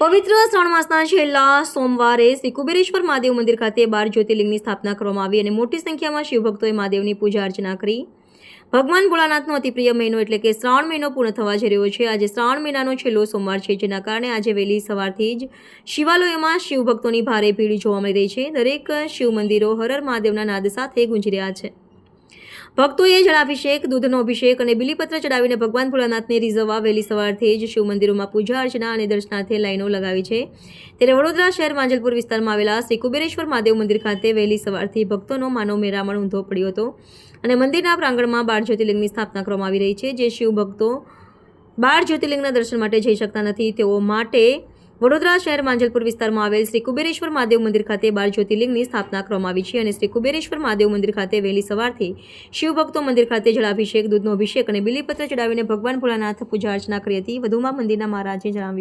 પવિત્ર શ્રાવણ માસના છેલ્લા સોમવારે શ્રી કુબેરેશ્વર મહાદેવ મંદિર ખાતે બાર જ્યોતિર્લિંગની સ્થાપના કરવામાં આવી અને મોટી સંખ્યામાં શિવભક્તોએ મહાદેવની પૂજા અર્ચના કરી. ભગવાન ભોળાનાથનો અતિપ્રિય મહિનો એટલે કે શ્રાવણ મહિનો પૂર્ણ થવા જઈ રહ્યો છે. આજે શ્રાવણ મહિનાનો છેલ્લો સોમવાર છે, જેના કારણે આજે વહેલી સવારથી જ શિવાલયોમાં શિવભક્તોની ભારે ભીડ જોવા મળી રહી છે. દરેક શિવ મંદિરો હરર મહાદેવના નાદ સાથે ગુંજી રહ્યા છે. ભક્તોએ જળાભિષેક, દૂધનો અભિષેક અને બિલીપત્ર ચડાવીને ભગવાન ભોળાનાથને રીઝવવા વહેલી સવારથી જ શિવ મંદિરોમાં પૂજા અર્ચના અને દર્શનાર્થે લાઈનો લગાવી છે. ત્યારે વડોદરા શહેર માંજલપુર વિસ્તારમાં આવેલા શ્રી કુબેરેશ્વર મહાદેવ મંદિર ખાતે વહેલી સવારથી ભક્તોનો માનવ મેરામણ ઊંધો પડ્યો હતો અને મંદિરના પ્રાંગણમાં બાર જ્યોતિર્લિંગની સ્થાપના કરવામાં આવી રહી છે. જે શિવ ભક્તો બાર જ્યોતિર્લિંગના દર્શન માટે જઈ શકતા નથી, તેઓ માટે વડોદરા શહેર માંજલપુર વિસ્તારમાં આવેલ શ્રી કુબેરેશ્વર મહાદેવ મંદિર ખાતે બાર જ્યોતિર્લિંગની સ્થાપના કરવામાં આવી છે અને શ્રી કુબેરેશ્વર મહાદેવ મંદિર ખાતે વહેલી સવારથી શિવભક્તો મંદિર ખાતે જળાભિષેક, દૂધનો અભિષેક અને બિલીપત્ર ચડાવીને ભગવાન ભોળાનાથ પૂજા અર્ચના કરી હતી. વધુમાં મંદિરના મહારાજે જણાવ્યું